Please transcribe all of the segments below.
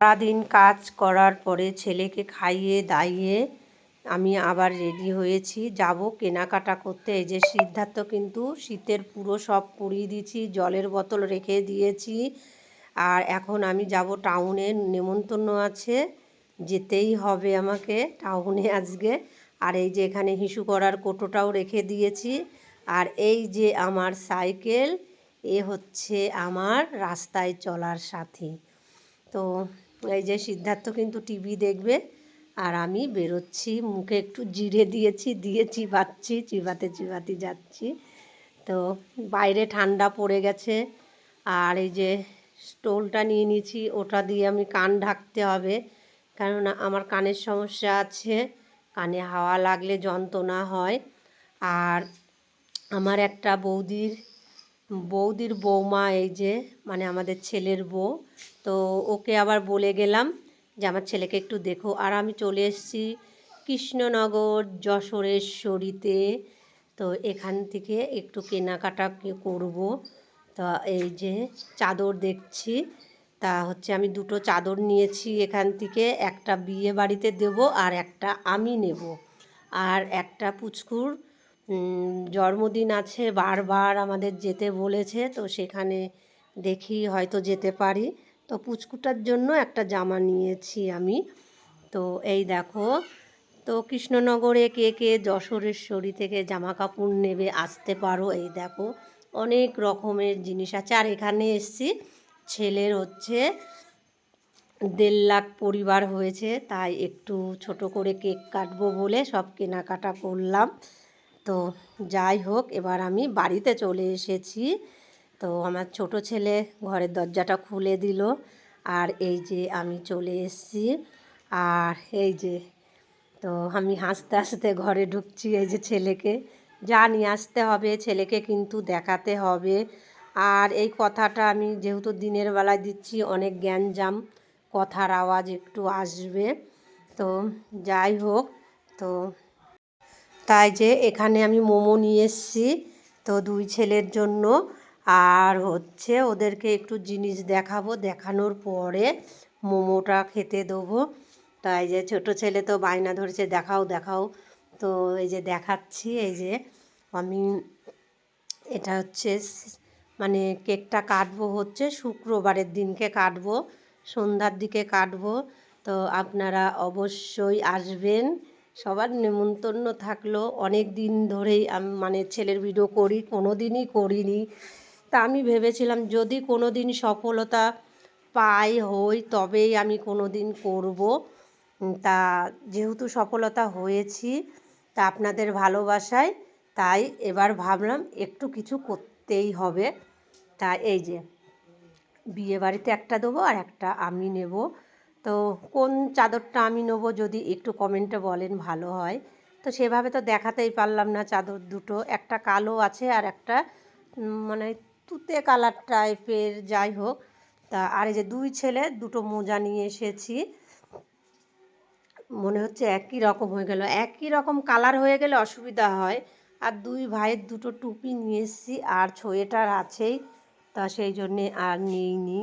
সারাদিন কাজ করার পরে ছেলেকে খাইয়ে দাইয়ে আমি আবার রেডি হয়েছি। যাব কেনাকাটা করতে। এই যে সিদ্ধার্থ কিন্তু শীতের পুরো সব পুড়িয়ে দিয়েছি, জলের বোতল রেখে দিয়েছি। আর এখন আমি যাব টাউনে, নেমন্তন্ন আছে। যেতেই হবে আমাকে টাউনে আজকে। আর এই যে এখানে হিসু করার কোটোটাও রেখে দিয়েছি। আর এই যে আমার সাইকেল, এ হচ্ছে আমার রাস্তায় চলার সাথী। তো এই যে সিদ্ধার্থ কিন্তু টিভি দেখবে, আর আমি বেরোচ্ছি, মুখে একটু জিরে দিয়েছি, দিয়ে চিবাচ্ছি, চিবাতে চিবাতে যাচ্ছি। তো বাইরে ঠান্ডা পড়ে গেছে, আর এই যে স্টোলটা নিয়ে নিয়েছি, ওটা দিয়ে আমি কান ঢাকতে হবে কেননা আমার কানের সমস্যা আছে, কানে হাওয়া লাগলে যন্ত্রণা হয়। আর আমার একটা বৌদির বৌদির বৌমা এই যে মানে আমাদের ছেলের বউ, তো ওকে আবার বলে গেলাম যে আমার ছেলেকে একটু দেখো। আর আমি চলে এসেছি কৃষ্ণনগর যশোরেশ্বরীতে, তো এখান থেকে একটু কেনাকাটা করব। তা এই যে চাদর দেখছি, তা হচ্ছে আমি দুটো চাদর নিয়েছি এখান থেকে, একটা বিয়ে বাড়িতে দেব আর একটা আমি নেব। আর একটা পুচকুর জন্মদিন আছে, বারবার আমাদের যেতে বলেছে, তো সেখানে দেখি হয়তো যেতে পারি। তো পুচকুটার জন্য একটা জামা নিয়েছি আমি। তো এই দেখো, তো কৃষ্ণনগরে কে কে যশোরেশ্বরী থেকে জামা কাপড় নেবে আসতে পারো। এই দেখো, অনেক রকমের জিনিস আছে। আর এখানে এসছি, ছেলের হচ্ছে দেড় লাখ পরিবার হয়েছে, তাই একটু ছোট করে কেক কাটবো বলে সব কেনাকাটা করলাম। তো যাই হোক, এবার আমি বাড়িতে চলে এসেছি। তো আমার ছোট ছেলে ঘরের দরজাটা খুলে দিল, আর এই যে আমি চলে এসেছি। আর এই যে, তো আমি হাসতে হাসতে ঘরে ঢুকছি এই যে ছেলেকে। যা নিয়ে আসতে হবে, ছেলেকে কিন্তু দেখাতে হবে। আর এই কথাটা আমি যেহেতু দিনের বেলায় দিচ্ছি, অনেক জ্ঞানজাম কথার আওয়াজ একটু আসবে। তো যাই হোক, তো তাই যে এখানে আমি মোমো নিয়ে এসেছি। তো দুই ছেলের জন্য। আর হচ্ছে ওদেরকে একটু জিনিস দেখাবো। দেখানোর পরে মোমোটা খেতে দেবো। তাই যে ছোট ছেলে তো বায়না ধরেছে, দেখাও দেখাও। তো এই যে দেখাচ্ছি, এই যে আমি এটা হচ্ছে মানে কেকটা কাটবো হচ্ছে, শুক্রবারের দিনকে কাটবো, সন্ধ্যার দিকে কাটবো। তো আপনারা অবশ্যই আসবেন। সবার নেমন্তন্ন থাকল। অনেক দিন ধরেই আমি মানে ছেলের ভিডিও করি কোনো দিনই করিনি। তা আমি ভেবেছিলাম, যদি কোনো দিন সফলতা পাই, হই, তবেই আমি কোনো দিন করব তা যেহেতু সফলতা হয়েছি, তা আপনাদের ভালোবাসায়, তাই এবার ভাবলাম একটু কিছু করতেই হবে। তা এই যে, বিয়ে বাড়িতে একটা দেবো আর একটা আমি নেব। তো কোন চাদরটা আমি নেব যদি একটু কমেন্টে বলেন ভালো হয়। তো সেভাবে তো দেখাতেই পারলাম না চাদর দুটো, একটা কালো আছে আর একটা মানে তুতে কালার টাইপের যাই হোক। তা আর এই যে দুই ছেলে, দুটো মোজা নিয়ে এসেছি। মনে হচ্ছে একই রকম হয়ে গেল। একই রকম কালার হয়ে গেলে অসুবিধা হয়। আর দুই ভাইয়ের দুটো টুপি নিয়ে এসেছি আর ছোয়েটার আছেই। তা সেই জন্যে আর নিই নিইনি।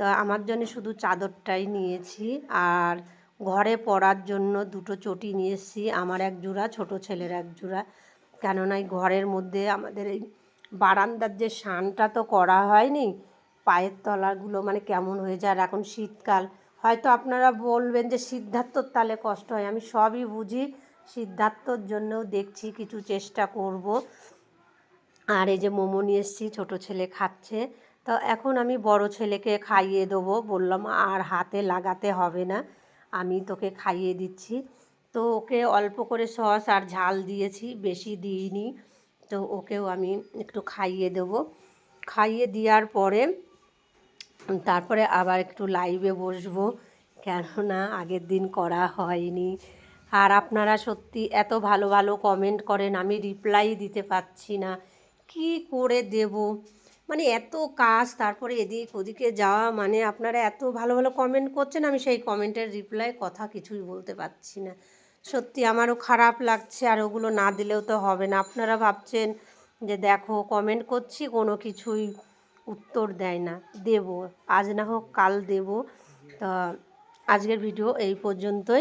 তা আমার জন্য শুধু চাদরটাই নিয়েছি আর ঘরে পরার জন্য দুটো চটি নিয়ে এসেছি। আমার এক জোড়া, ছোটো ছেলের এক জোড়া। কেননা এই ঘরের মধ্যে আমাদের এই বারান্দার যে শানটা তো করা হয়নি, পায়ের তলাগুলো মানে কেমন হয়ে যায় আর এখন শীতকাল। হয়তো আপনারা বলবেন যে সিদ্ধার্থর তালে কষ্ট হয়, আমি সবই বুঝি। সিদ্ধার্থর জন্যও দেখছি, কিছু চেষ্টা করব। আর এই যে মোমো নিয়ে এসেছি, ছোটো ছেলে খাচ্ছে। তো এখন আমি বড় ছেলেকে খাইয়ে দেবো। বললাম, আর হাতে লাগাতে হবে না, আমি তোকে খাইয়ে দিচ্ছি। তো ওকে অল্প করে সস আর ঝাল দিয়েছি, বেশি দিইনি। তো ওকেও আমি একটু খাইয়ে দেবো। খাইয়ে দেওয়ার পরে তারপরে আবার একটু লাইভে বসবো, কেননা আগের দিন করা হয়নি। আর আপনারা সত্যি এত ভালো ভালো কমেন্ট করেন, আমি রিপ্লাই দিতে পারছি না। কি করে দেব? মানে এত কাজ, তারপরে এদিক ওদিকে যাওয়া মানে আপনারা এত ভালো ভালো কমেন্ট করছেন, আমি সেই কমেন্টের রিপ্লাই কথা কিছুই বলতে পারছি না। সত্যি আমারও খারাপ লাগছে, আর ওগুলো না দিলেও তো হবে না। আপনারা ভাবছেন যে দেখো কমেন্ট করছি, কোনো কিছুই উত্তর দেয় না। দেব, আজ না হোক কাল দেব। তা আজকের ভিডিও এই পর্যন্তই।